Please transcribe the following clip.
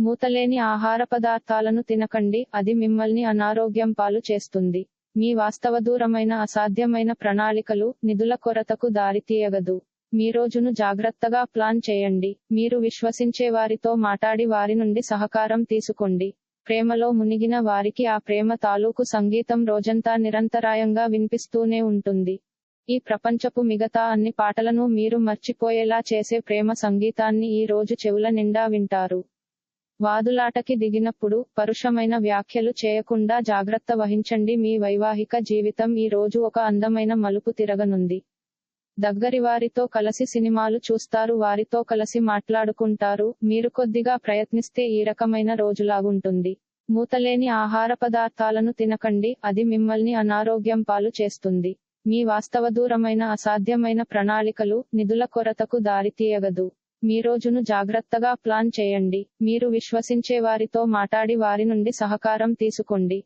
మూతలేని ఆహార పదార్థాలను తినకండి అది మిమ్మల్ని అనారోగ్యం పాలు చేస్తుంది. మీ వాస్తవ దూరమైన అసాధ్యమైన ప్రణాళికలు నిధుల కొరతకు దారితీయగదు మీ రోజును జాగ్రత్తగా ప్లాన్ చేయండి. మీరు విశ్వసించే వారితో మాట్లాడి వారి నుండి సహకారం తీసుకోండి. ప్రేమలో మునిగిన వారికి ఆ ప్రేమ తాలూకు సంగీతం రోజంతా నిరంతరాయంగా వినిపిస్తూనే ఉంటుంది. ఈ ప్రపంచపు మిగతా అన్ని పాటలను మీరు మర్చిపోయేలా చేసే ప్రేమ సంగీతాన్ని ఈ రోజు చెవుల నిండా వింటారు. వాదులాటకి దిగినప్పుడు పరుషమైన వ్యాఖ్యలు చేయకుండా జాగ్రత్త వహించండి. మీ వైవాహిక జీవితం ఈ రోజు ఒక అందమైన మలుపు తిరగనుంది. దగ్గరి వారితో కలిసి సినిమాలు చూస్తారు వారితో కలిసి మాట్లాడుకుంటారు. మీరు కొద్దిగా ప్రయత్నిస్తే ఈ రకమైన రోజులాగుంటుంది. మూతలేని ఆహార పదార్థాలను తినకండి. అది మిమ్మల్ని అనారోగ్యం పాలు చేస్తుంది. మీ వాస్తవ దూరమైన అసాధ్యమైన ప్రణాళికలు నిధుల కొరతకు దారితీయగదు. మీ రోజును జాగ్రత్తగా ప్లాన్ చేయండి. మీరు విశ్వసించే వారితో మాట్లాడి వారి నుండి సహకారం తీసుకోండి.